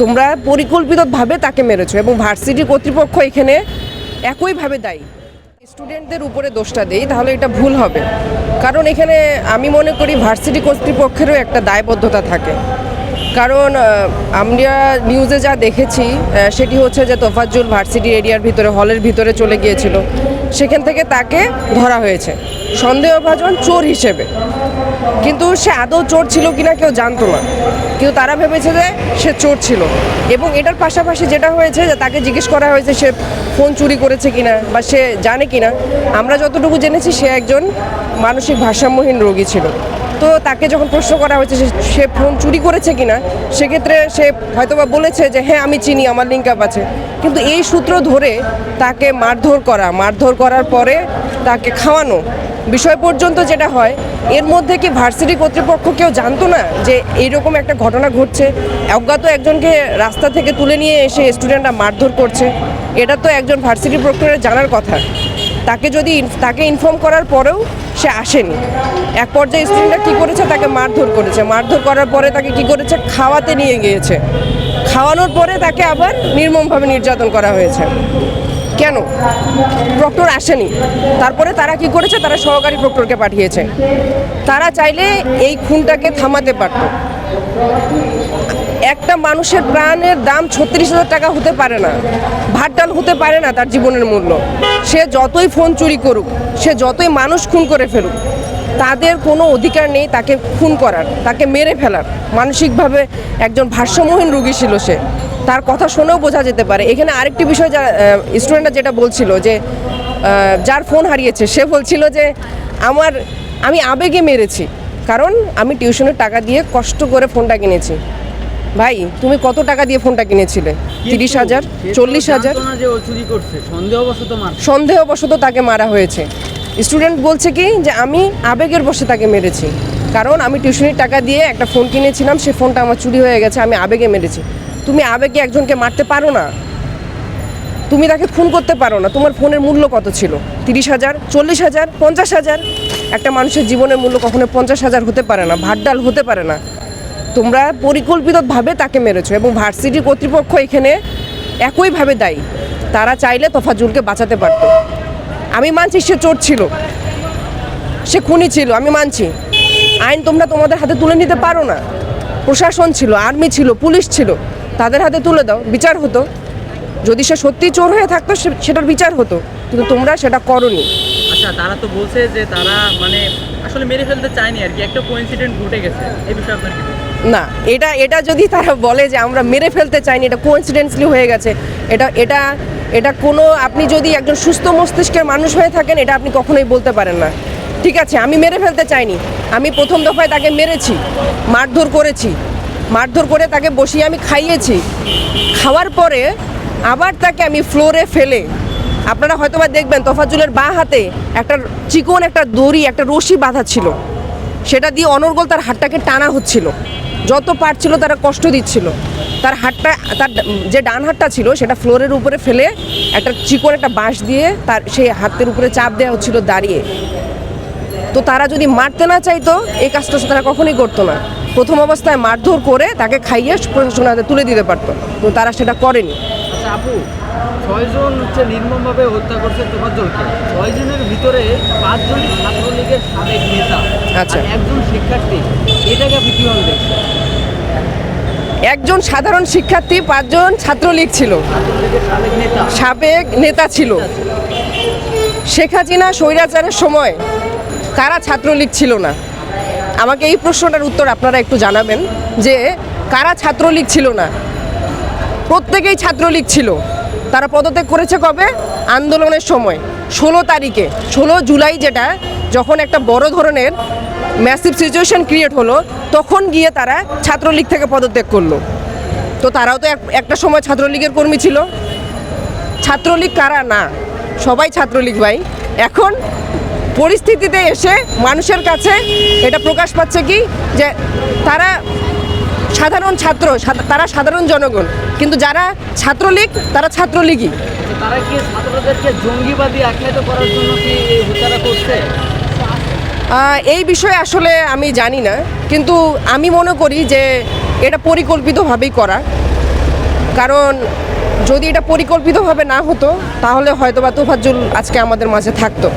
তোমরা পরিকল্পিতভাবে তাকে মেরেছো এবং ভার্সিটি কর্তৃপক্ষ এখানে একইভাবে দায়ী। স্টুডেন্টদের উপরে দোষটা দেই, তাহলে এটা ভুল হবে। কারণ এখানে আমি মনে করি ভার্সিটি কর্তৃপক্ষেরও একটা দায়বদ্ধতা থাকে। কারণ আমরা নিউজে যা দেখেছি সেটি হচ্ছে যে তোফাজ্জুল ভার্সিটি এরিয়ার ভিতরে, হলের ভিতরে চলে গিয়েছিল। সেখান থেকে তাকে ধরা হয়েছে। সন্দেহভাজন চোর হিসেবে। কিন্তু সে আদৌ চোর ছিল কিনা কেউ জানতো না। কিন্তু তারা ভেবেছে যে সে চোর ছিল। এবং এটার পাশাপাশি যেটা হয়েছে যে তাকে জিজ্ঞেস করা হয়েছে সে ফোন চুরি করেছে কিনা বা সে জানে কিনা, আমরা যতটুকু জেনেছি সে একজন মানসিক ভারসাম্যহীন রোগী ছিল। তো তাকে যখন প্রশ্ন করা হয়েছে সে ফোন চুরি করেছে কিনা, সেক্ষেত্রে সে হয়তোবা বলেছে যে হ্যাঁ আমি চিনি, আমার লিঙ্ক আপ আছে। কিন্তু এই সূত্র ধরে তাকে মারধর করা, মারধর করার পরে তাকে খাওয়ানো বিষয় পর্যন্ত যেটা হয়, এর মধ্যে কি ভার্সিটি কর্তৃপক্ষ কেউ জানতো না যে এইরকম একটা ঘটনা ঘটছে? অজ্ঞাত একজনকে রাস্তা থেকে তুলে নিয়ে এসে স্টুডেন্টরা মারধর করছে। এটা তো একজন ভার্সিটি প্রক্টরের জানার কথা। তাকে যদি তাকে ইনফর্ম করার পরেও সে আসেনি। এক পর্যায়ে স্টুডেন্টরা কী করেছে? তাকে মারধর করেছে। মারধর করার পরে তাকে কি করেছে? খাওয়াতে নিয়ে গিয়েছে। খাওয়ানোর পরে তাকে আবার নির্মমভাবে নির্যাতন করা হয়েছে। কেন? প্রক্টর আসেনি। তারপরে তারা কি করেছে? তারা সহকারী প্রক্টরকে পাঠিয়েছে। তারা চাইলে এই খুনটাকে থামাতে পারত। একটা মানুষের প্রাণের দাম ছত্রিশ হাজার টাকা হতে পারে না। ভাট্টাল হতে পারে না তার জীবনের মূল্য। সে যতই ফোন চুরি করুক, সে যতই মানুষ খুন করে ফেলুক, তাদের কোনো অধিকার নেই তাকে খুন করার, তাকে মেরে ফেলার। মানসিকভাবে একজন ভারসাম্যহীন রুগী ছিল সে। তার কথা শুনেও বোঝা যেতে পারে। এখানে আরেকটি বিষয় যা স্টুডেন্টরা যেটা বলছিল যে যার ফোন হারিয়েছে সে বলছিল যে আমার আমি আবেগে মেরেছি কারণ আমি টিউশনের টাকা দিয়ে কষ্ট করে ফোনটা কিনেছি। ভাই তুমি কত টাকা দিয়ে ফোনটা কিনেছিলে? তিরিশ হাজার চল্লিশ হাজার? সন্দেহবশত তাকে মারা হয়েছে। স্টুডেন্ট বলছে কি যে আমি আবেগের বসে তাকে মেরেছি কারণ আমি টিউশনির টাকা দিয়ে একটা ফোন কিনেছিলাম সে ফোনটা আমার চুরি হয়ে গেছে আমি আবেগে মেরেছি। তুমি আবেগে একজনকে মারতে পারো না? তুমি তাকে খুন করতে পারো না। তোমার ফোনের মূল্য কত ছিল? তিরিশ হাজার, চল্লিশ হাজার, পঞ্চাশ হাজার? একটা মানুষের জীবনের মূল্য কখনো পঞ্চাশ হাজার হতে পারে না ভাটডাল হতে পারে না। তোমরা পরিকল্পিতভাবে তাকে মেরেছো এবং ভার্সিটি কর্তৃপক্ষ এখানে একইভাবে দায়ী। তারা চাইলে তোফাজুলকে বাঁচাতে পারতো। আমি মানছি সে চোর ছিল। সে খুনি ছিল, আমি মানছি। আইন তোমরা তোমাদের হাতে তুলে নিতে পারো না। প্রশাসন ছিল, আর্মি ছিল, পুলিশ ছিল। তাদের হাতে তুলে দাও বিচার হতো। যদি সে সত্যি চোর হয়ে থাকতো সেটার বিচার হতো। কিন্তু তোমরা সেটা করনি। আচ্ছা তারা তো বলছে যে তারা মানে আসলে মেরে ফেলতে চায়নি আর কি একটা কোইন্সিডেন্ট ঘটে গেছে। এই বিষয়ে আপনার না এটা এটা যদি তারা বলে যে আমরা মেরে ফেলতে চাইনি এটা কোইন্সিডেন্সলি হয়ে গেছে। এটা এটা এটা কোনো আপনি যদি একজন সুস্থ মস্তিষ্কের মানুষ হয়ে থাকেন এটা আপনি কখনোই বলতে পারেন না। ঠিক আছে আমি মেরে ফেলতে চাইনি। আমি প্রথম দফায় তাকে মেরেছি মারধর করেছি। মারধর করে তাকে বসিয়ে আমি খাইয়েছি। খাওয়ার পরে আবার তাকে আমি ফ্লোরে ফেলে। আপনারা হয়তো বা দেখবেন তোফাজুলের বাঁ হাতে একটা চিকন একটা দড়ি, একটা রশি বাঁধা ছিল। সেটা দিয়ে অনর্গল তার হাতটাকে টানা হচ্ছিল। যত পারছিল তারা কষ্ট দিচ্ছিল। তার হাতটা, তার যে ডান হাতটা ছিল সেটা ফ্লোরের উপরে ফেলে একটা চিকন একটা বাঁশ দিয়ে তার সেই হাতের উপরে চাপ দেওয়া হচ্ছিল দাঁড়িয়ে। তো তারা যদি মারতে না চাইতো, এই কাজটা তারা কখনোই করতো না। প্রথম অবস্থায় মারধর করে তাকে খাইয়ে প্রশাসনের হাতে তুলে দিতে পারতো। কিন্তু তারা সেটা করেনি। আচ্ছা আপু ছয়জন হচ্ছে নির্মমভাবে হত্যা করছে তোফাজ্জলকে। ছয়জনের ভিতরে পাঁচজনই ছাত্রলীগের সাবেক নেতা আচ্ছা। একজন শিক্ষার্থী। এটাকে আপনি কীভাবে দেখছেন? একজন সাধারণ শিক্ষার্থী পাঁচজন ছাত্রলীগ ছিল। সাবেক নেতা ছিল। শেখ হাসিনা স্বৈরাচারের সময় তারা ছাত্রলীগ ছিল না। আমাকে এই প্রশ্নটার উত্তর আপনারা একটু জানাবেন যে কারা ছাত্রলীগ ছিল না? প্রত্যেকেই ছাত্রলীগ ছিল। তারা পদত্যাগ করেছে কবে? আন্দোলনের সময়। ষোলো তারিখে, ষোলো জুলাই যেটা, যখন একটা বড় ধরনের ম্যাসিভ সিচুয়েশন ক্রিয়েট হলো, তখন গিয়ে তারা ছাত্রলীগ থেকে পদত্যাগ করল। তো তারাও তো এক- একটা সময় ছাত্রলীগের কর্মী ছিল। ছাত্রলীগ কারা? না। সবাই ছাত্রলীগ ভাই। এখন পরিস্থিতিতে এসে মানুষের কাছে এটা প্রকাশ পাচ্ছে কি? যে তারা সাধারণ ছাত্র তারা সাধারণ জনগণ কিন্তু যারা ছাত্রলীগ তারা ছাত্রলীগই। তারা কি ছাত্রদেরকে জঙ্গিবাদী আখ্যায়িত করার জন্য কি এই করছে? এই বিষয়ে আসলে আমি জানি না কিন্তু আমি মনে করি যে এটা পরিকল্পিতভাবেই করা। কারণ যদি এটা পরিকল্পিতভাবে না হতো তাহলে হয়তো বা তোফাজ্জুল আজকে আমাদের মাঝে থাকতো।